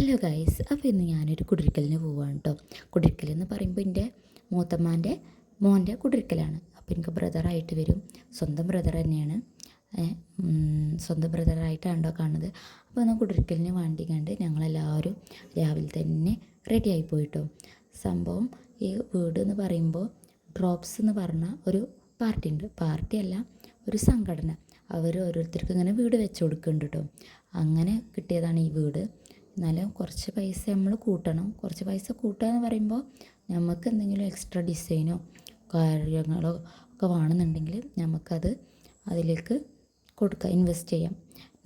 Hello guys അപ്പോൾ ഇന്ന് ഞാനൊരു കുടിരിക്കലിന് പോവാണ് കേട്ടോ കുടിരിക്കൽ എന്ന് പറയുമ്പോൾ എന്റെ മൂത്തമ്മാന്റെ മോന്റെ കുടിരിക്കലാണ്. അപ്പോൾ എനിക്ക് ബ്രദറായിട്ട് വരും. സ്വന്തം ബ്രദർ തന്നെയാണ്. സ്വന്തം ബ്രദറായിട്ടാണ് കേട്ടോ കാണുന്നത്. അപ്പോൾ എന്നാൽ കുടിരിക്കലിന് വേണ്ടി കണ്ട് ഞങ്ങളെല്ലാവരും രാവിലെ തന്നെ റെഡി ആയി പോയിട്ടോ സംഭവം ഈ വീട് എന്ന് പറയുമ്പോൾ ഡ്രോപ്സ് എന്ന് പറഞ്ഞ ഒരു പാർട്ടി ഉണ്ട്. പാർട്ടിയല്ല ഒരു സംഘടന. അവർ ഓരോരുത്തർക്കും ഇങ്ങനെ വീട് വെച്ച് കൊടുക്കുന്നുണ്ട് കേട്ടോ അങ്ങനെ കിട്ടിയതാണ് ഈ വീട്. എന്നാലും കുറച്ച് പൈസ നമ്മൾ കൂട്ടണം. കുറച്ച് പൈസ കൂട്ടുക എന്ന് പറയുമ്പോൾ നമുക്ക് എന്തെങ്കിലും എക്സ്ട്രാ ഡിസൈനോ കാര്യങ്ങളോ ഒക്കെ വേണമെന്നുണ്ടെങ്കിൽ നമുക്കത് അതിലേക്ക് കൊടുക്കാം ഇൻവെസ്റ്റ് ചെയ്യാം.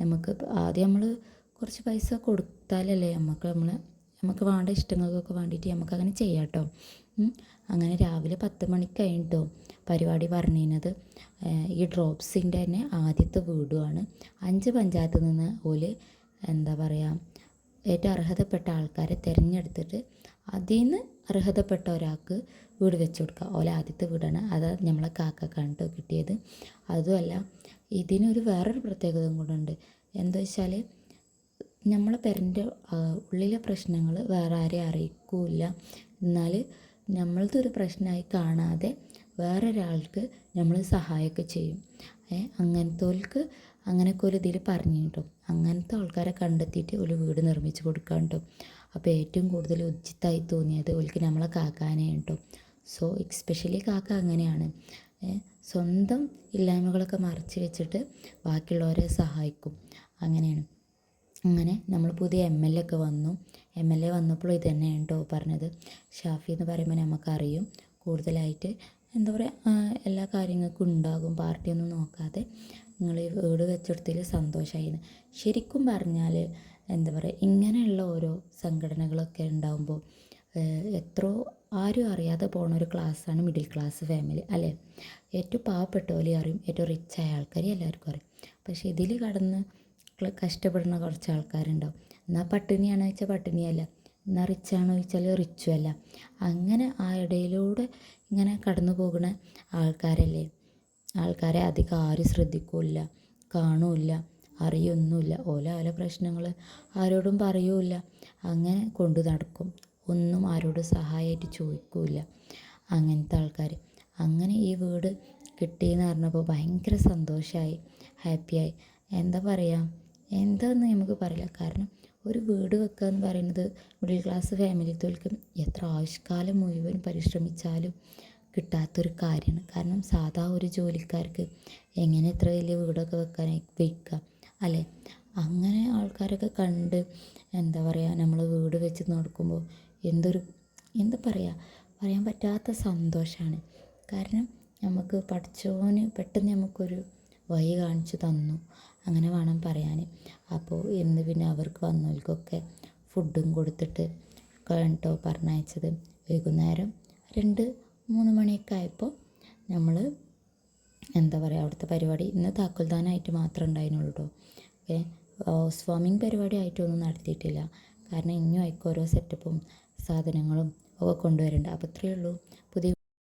നമുക്ക് ആദ്യം നമ്മൾ കുറച്ച് പൈസ കൊടുത്താലല്ലേ നമുക്ക് നമ്മൾ നമുക്ക് വേണ്ട ഇഷ്ടങ്ങൾക്കൊക്കെ വേണ്ടിയിട്ട് നമുക്ക് അങ്ങനെ ചെയ്യാം കേട്ടോ അങ്ങനെ രാവിലെ പത്ത് മണിക്ക് കഴിഞ്ഞിട്ടോ പരിപാടി പറഞ്ഞിരുന്നത്. ഈ ഡ്രോപ്സിന്റെ തന്നെ ആദ്യത്തെ വീടുമാണ് അഞ്ച് പഞ്ചായത്തിൽ നിന്ന് ഓൽ എന്താ പറയുക ഏറ്റവും അർഹതപ്പെട്ട ആൾക്കാരെ തിരഞ്ഞെടുത്തിട്ട് അതിൽ നിന്ന് അർഹതപ്പെട്ട ഒരാൾക്ക് വീട് വെച്ച് കൊടുക്കുക. ഓല ആദ്യത്തെ വീടാണ്. അത് നമ്മളെ കാക്കക്കാണ് കേട്ടോ കിട്ടിയത്. അതുമല്ല ഇതിനൊരു വേറൊരു പ്രത്യേകതയും കൂടെ ഉണ്ട്. എന്താ വെച്ചാൽ നമ്മളെ പെരന്റെ ഉള്ളിലെ പ്രശ്നങ്ങൾ വേറെ ആരെയും അറിയിക്കില്ല. എന്നാൽ നമ്മളത് ഒരു പ്രശ്നമായി കാണാതെ വേറൊരാൾക്ക് നമ്മൾ സഹായമൊക്കെ ചെയ്യും. അങ്ങനത്തോൽക്ക് അങ്ങനെയൊക്കെ ഒരു ഇതിൽ പറഞ്ഞു കേട്ടോ. അങ്ങനത്തെ ആൾക്കാരെ കണ്ടെത്തിയിട്ട് ഒരു വീട് നിർമ്മിച്ച് കൊടുക്കാൻ കേട്ടോ. അപ്പോൾ ഏറ്റവും കൂടുതൽ ഉചിതമായി തോന്നിയത് ഓൽക്ക് നമ്മളെ കാക്കാനേ കേട്ടോ. സോ എക്സ്പെഷ്യലി കാക്ക അങ്ങനെയാണ്. സ്വന്തം ഇല്ലായ്മകളൊക്കെ മറച്ച് വെച്ചിട്ട് ബാക്കിയുള്ളവരെ സഹായിക്കും. അങ്ങനെയാണ്. അങ്ങനെ നമ്മൾ പുതിയ എം എൽ എ ഒക്കെ വന്നു. എം എൽ എ വന്നപ്പോൾ ഇത് തന്നെയാണ് കേട്ടോ പറഞ്ഞത്. ഷാഫി എന്ന് പറയുമ്പോൾ നമുക്കറിയും. കൂടുതലായിട്ട് എന്താ പറയുക എല്ലാ കാര്യങ്ങൾക്കും ഉണ്ടാകും. പാർട്ടിയൊന്നും നോക്കാതെ നിങ്ങൾ ഈ വീട് വെച്ചെടുത്തതിൽ സന്തോഷമായിരുന്നു ശരിക്കും പറഞ്ഞാൽ എന്താ പറയുക ഇങ്ങനെയുള്ള ഓരോ സംഘടനകളൊക്കെ ഉണ്ടാകുമ്പോൾ എത്രയോ ആരും അറിയാതെ പോണ ഒരു ക്ലാസ്സാണ് മിഡിൽ ക്ലാസ് ഫാമിലി അല്ലേ? ഏറ്റവും പാവപ്പെട്ടവരെ അറിയും ഏറ്റവും റിച്ചായ ആൾക്കാരെ എല്ലാവർക്കും അറിയും. പക്ഷേ ഇതിൽ കടന്ന് കഷ്ടപ്പെടുന്ന കുറച്ച് ആൾക്കാരുണ്ടാവും. എന്നാൽ പട്ടിണിയാണോ വെച്ചാൽ പട്ടിണിയല്ല. എന്നാൽ റിച്ചാണോ ചോദിച്ചാൽ റിച്ചും അല്ല. അങ്ങനെ ആ ഇടയിലൂടെ ഇങ്ങനെ കടന്നു പോകുന്ന ആൾക്കാരല്ലേ? ആൾക്കാരെ അധികം ആരും ശ്രദ്ധിക്കില്ല കാണൂല്ല അറിയൊന്നുമില്ല. ഓല ഓല പ്രശ്നങ്ങൾ ആരോടും പറയൂല അങ്ങനെ കൊണ്ടു നടക്കും. ഒന്നും ആരോടും സഹായമായിട്ട് ചോദിക്കൂല അങ്ങനത്തെ ആൾക്കാർ. അങ്ങനെ ഈ വീട് കിട്ടിയെന്ന് പറഞ്ഞപ്പോൾ ഭയങ്കര സന്തോഷമായി ഹാപ്പിയായി. എന്താ പറയുക എന്താന്ന് നമുക്ക് പറയില്ല. കാരണം ഒരു വീട് വെക്കുക എന്ന് പറയുന്നത് മിഡിൽ ക്ലാസ് ഫാമിലി തോൽക്കും എത്ര ആവശ്യകാലം മുഴുവൻ പരിശ്രമിച്ചാലും കിട്ടാത്തൊരു കാര്യമാണ്. കാരണം സാധാ ഒരു ജോലിക്കാർക്ക് എങ്ങനെ ഇത്ര വലിയ വീടൊക്കെ വെക്കാൻ വയ്ക്കുക അല്ലേ? അങ്ങനെ ആൾക്കാരൊക്കെ കണ്ട് എന്താ പറയുക നമ്മൾ വീട് വെച്ച് നടക്കുമ്പോൾ എന്തൊരു എന്താ പറയുക പറയാൻ പറ്റാത്ത സന്തോഷമാണ് കാരണം നമുക്ക് പഠിച്ചോന് പെട്ടെന്ന് നമുക്കൊരു വഴി കാണിച്ചു തന്നു. അങ്ങനെ വേണം പറയാൻ. അപ്പോൾ ഇന്ന് പിന്നെ അവർക്ക് വന്നവർക്കൊക്കെ ഫുഡും കൊടുത്തിട്ട് കേട്ടോ പറഞ്ഞയച്ചത്. വൈകുന്നേരം രണ്ട് മൂന്ന് മണിയൊക്കെ ആയപ്പോൾ നമ്മൾ എന്താ പറയുക അവിടുത്തെ പരിപാടി ഇന്ന് താക്കോൽദാനായിട്ട് മാത്രമേ ഉണ്ടായിരുന്നുള്ളൂ കേട്ടോ ഓക്കെ ഹൗസ് വാമിങ് പരിപാടി ആയിട്ടൊന്നും നടത്തിയിട്ടില്ല. കാരണം ഇനിയും ആയിക്കോ ഓരോ സെറ്റപ്പും സാധനങ്ങളും ഒക്കെ കൊണ്ടുവരേണ്ട. അപ്പോൾ ഇത്രയേ ഉള്ളൂ. പുതിയ